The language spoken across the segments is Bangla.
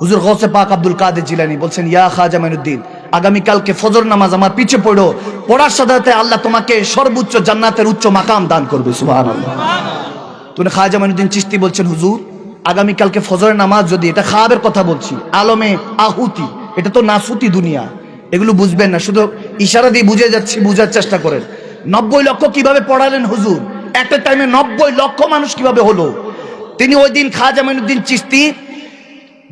হুজুর গৌসে পাক আব্দুল কাদের জিলানি বলছেন, ইয়া খাজা মাইনুদ্দিন আগামীকালকে ফজর নামাজ আমার পিছে পড়ো। পড়ার সাথে আল্লাহ তোমাকে সর্বোচ্চ জান্নাতের উচ্চ মাকাম দান করবে, সুবহানাল্লাহ। তুমি খাজা মাইনুদ্দিন চিস্তি বলছেন, হুজুর আগামীকালকে ফজরের নামাজ যদি এটা খাওয়াবের কথা বলছি, আলমে আহুতি, এটা তো নাসুতি দুনিয়া, এগুলো বুঝবেন না, শুধু ইশারা দিয়ে বুঝে যাচ্ছি, বুঝার চেষ্টা করেন। নব্বই লক্ষ কীভাবে পড়ালেন হুজুর? একটা টাইমে নব্বই লক্ষ মানুষ কীভাবে হলো? তিনি ওই দিন খাজা মাইনুদ্দিন চিস্তি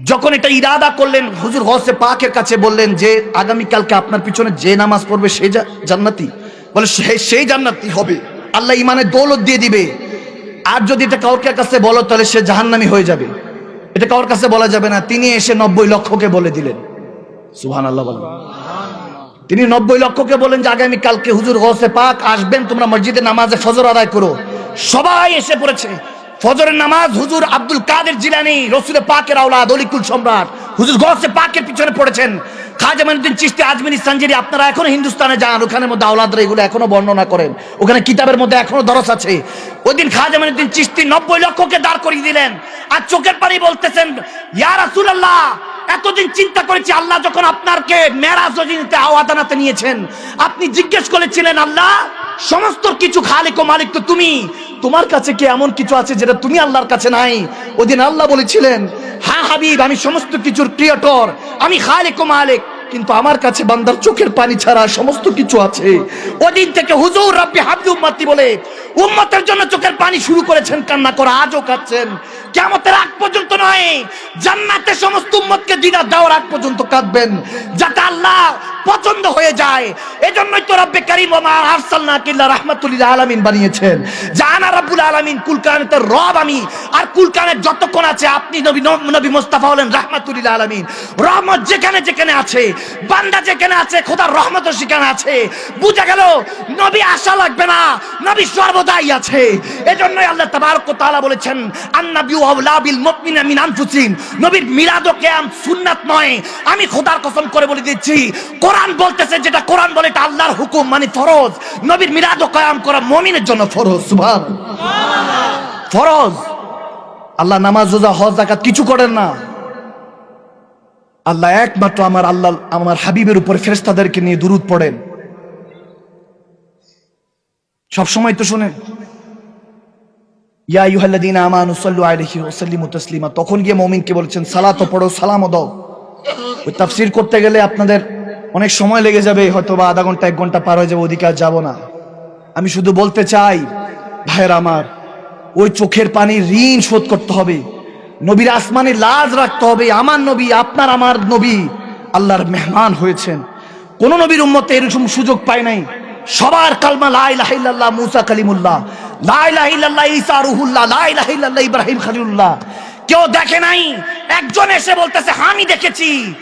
যখন এটা ইরাদা করলেন, হুজুর গসে পাকের কাছে বললেন যে আগামীকালকে আপনার পিছনে যে নামাজ পড়বে জা- জান্নাতি। বলে সেই জান্নাতি হবে। আল্লাহ ইমানের দৌলত দিয়ে দিবে। আর যদি এটা কাউর কাছে বলো, তাহলে সে জাহান্নামি হয়ে যাবে। এটা কাউর কাছে বলা যাবে না। তিনি এসে নব্বই লক্ষকে বলে দিলেন। সুহান আল্লাহ বলেন। তিনি নব্বই লক্ষকে বলেন যে, আগামী কালকে হুজুর গসে পাক আসবেন, তোমরা মসজিদে নামাজে ফজর আদায় করো। সবাই এসে পড়েছে। ফজরের নামাজ হুজুর আব্দুল কাদের জিলানি রসুল পাকের আওলাদ, অলিকুল সম্রাট। হুজুর গসে পাকের পিছনে পড়েছেন। খাজা মাইনুদ্দিন চিস্তি আজমির ইস্তানজিরি আপনারা এখনও হিন্দুস্তানে যান, ওখানের মধ্যে আওলাদরা এগুলো এখনও বর্ণনা করেন। ওখানে কিতাবের মধ্যে এখনও দরস আছে। ওই দিন খাজা মাইনুদ্দিন চিস্তি নব্বই লক্ষকে দাঁড় করিয়ে দিলেন। আর চোখের পানি বলতেছেন, ইয়া রাসূলুল্লাহ, এতদিন চিন্তা করেছি আল্লাহ যখন আপনারকে মেরাজ আওয়াদানাতে নিয়েছেন। আপনি জিজ্ঞেস করেছিলেন, আল্লাহ সমস্ত কিছু খালিক ও মালিক তো তুমি। তোমার কাছে কি এমন কিছু আছে যেটা তুমি আল্লাহর কাছে নাই? ওদিন আল্লাহ বলেছিলেন হ্যাঁ হাবিব, আমি সমস্ত কিছুর ক্রিয়েটর, আমি খালিক ও মালিক। কিন্তু আমার কাছে বান্দার চোখের পানি ছাড়া সমস্ত কিছু আছে। ওদিন থেকে হুজুর রাব্বি হাবলি উম্মতি বলে, উম্মতের জন্য চোখের পানি শুরু করেছেন, কান্না করা, আজও কাঁদছেন। কেমতের আগ পর্যন্ত নয়, জান্নাতে সমস্ত উম্মতকে দিদার দেওয়ার আগ পর্যন্ত কাঁদবেন, যাতে আল্লাহ পছন্দ হয়ে যায়। এজন্যই তো রব্বে কারীম মা আরসালনা কিল্লা রাহমাতুল আলামিন বানিয়েছেন। জানা রাব্বুল আলামিন কুল কায়নাতের রব আমি, আর কুল কায়নাত যতক্ষণ আছে, আপনি নবী নবী মুস্তাফা হলেন রাহমাতুল আলামিন। রহমত যেখানে যেখানে আছে বান্দা যেখানে আছে, খোদার রহমত সেখানে আছে। বুঝা গেল, নবী আশা লাগবে না, নবী সর্বদাই আছে। এজন্যই আল্লাহ তাবারক তাআলা বলেছেন আন্নাবিউ আউলা বিল মুমিনিনা মিন আনফুসিহিম। নবীর মিলাদ ও কিয়াম সুন্নাত নয়। আমি খোদার কসম করে বলে দিচ্ছি, কোরআন বলতেছে যেটা কোরআন বলে, এটা আল্লাহর হুকুম মানে ফরজ। নবীর মিলাদ ও কিয়াম করা মুমিনের জন্য ফরজ সুবহান ফরজ। আল্লাহ নামাজ, রোজা, হজ জাকাত কিছু করেন না। আল্লাহ একমাত্র আমার আল্লাহ, আমার হাবিবের উপর ফেরেশতাদেরকে নিয়ে দুরুদ পড়েন। সব সময় তো শোনেন, ইয়া আইয়ুহাল্লাযীনা আমানু সাল্লু আলাইহি ওয়া সাল্লিমু তাসলিমা, তখন গিয়ে মুমিনকে বলেছেন, সালাত পড়ো, সালামও দাও। ওই তাফসীর করতে গেলে আপনাদের অনেক সময় লেগে যাবে হয়তো বা আধা ঘণ্টা, এক ঘণ্টা পার হয়ে যাবে, ওদিকে আর যাব না। আমি শুধু বলতে চাই, ভাইয়ের আমার, ওই চোখের পানি ঋণ শোধ করতে হবে। নবীর আসমানে লাজ রাখতে হবে আমার নবী আপনার আমার নবী। আল্লাহর মেহমান হয়েছেন। কোন নবীর উম্মতে এরকম সুযোগ পায় নাই। সবার কালমা লাই ইলাহা ইল্লাল্লাহ মুসা কালিমুল্লাহ লাই ইলাহা ইসা রুহুল্লাহ লাই ইলাহা ইল্লাল্লাহ ইব্রাহিম খালিউল্লাহ কেউ দেখে নাই একজন এসে বলতেছে "হ্যাঁ, আমি দেখেছি।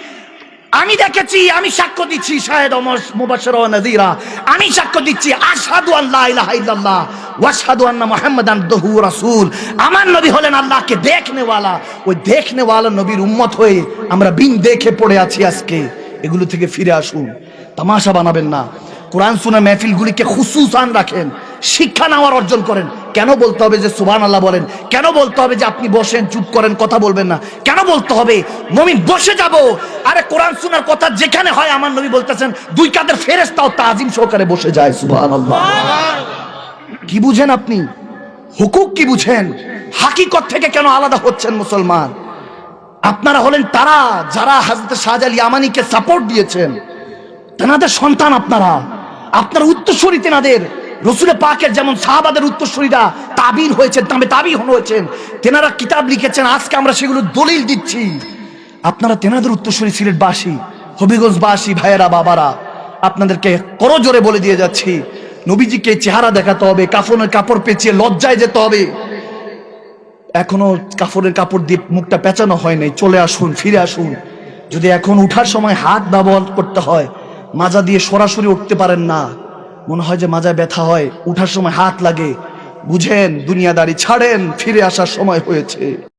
আমি দেখেছি, আমি সাক্ষ্য দিচ্ছি, শাহেদ মুবাশশির ওয়া আমি সাক্ষ্য দিচ্ছি আসাদু আল্লাহ ইলাহা ইল্লাল্লাহ ওয়া আশহাদু আন্না মুহাম্মাদান ওয়া রাসূল। আমার নবী হলেন আল্লাহকে দেখনে ওয়ালা ওই দেখনে ওয়ালা নবীর উম্মত হয়ে আমরা বিন দেখে পড়ে আছি আজকে। এগুলো থেকে ফিরে আসুন। তামাশা বানাবেন না। কোরআন শোনা মেহফিলগুলিকে খুসুসান রাখেন। শিক্ষা নেওয়ার অর্জন করেন। কেন বলতে হবে যে সুবান আল্লাহ বলেন? কেন বলতে হবে যে আপনি বসেন, চুপ করেন, কথা বলবেন না? কেন বলতে হবে? মমিন, বসে যাব। আরে কোরআন শোনার কথা যেখানে হয়, আমার নবী বলতেছেন, দুই কাদের ফেরেস্তাও তাজিম সহকারে বসে যায় সুবান আল্লাহ কি বুঝেন আপনি? হুকুক কি বুঝেন? হাকিকত থেকে কেন আলাদা হচ্ছেন মুসলমান? আপনারা হলেন তারা, যারা হাজরত শাহজাল ইয়ামানিকে সাপোর্ট দিয়েছেন। তেনাদের সন্তান আপনারা। আপনার উত্তরসূরি তেনাদের রসুলের পাকের যেমন সাহাবাদের উত্তরসূরিরা তাবির হয়েছেন, তবে তাবি হয়েছেন, তেনারা কিতাব লিখেছেন, আজকে আমরা সেগুলো দলিল দিচ্ছি। আপনারা তেনাদের উত্তরসূরি সিলেটবাসী, হবিগঞ্জবাসী ভাইয়েরা, বাবারা, আপনাদেরকে করো জোরে বলে দিয়ে যাচ্ছি। নবীজিকে চেহারা দেখাতে হবে, কাফনের কাপড় পেঁচিয়ে লজ্জায় যেতে হবে। এখনও কাপড়ের কাপড় দিয়ে মুখটা পেঁচানো হয় নাই, চলে আসুন, ফিরে আসুন। যদি এখন উঠার সময় হাত ব্যবহার করতে হয়, মাজা দিয়ে সরাসরি উঠতে পারেন না। মনে হয় যে মাজায় ব্যথা হয়, উঠার সময় হাত লাগে। বুঝেন, দুনিয়াদারি ছাড়েন, ফিরে আসার সময় হয়েছে।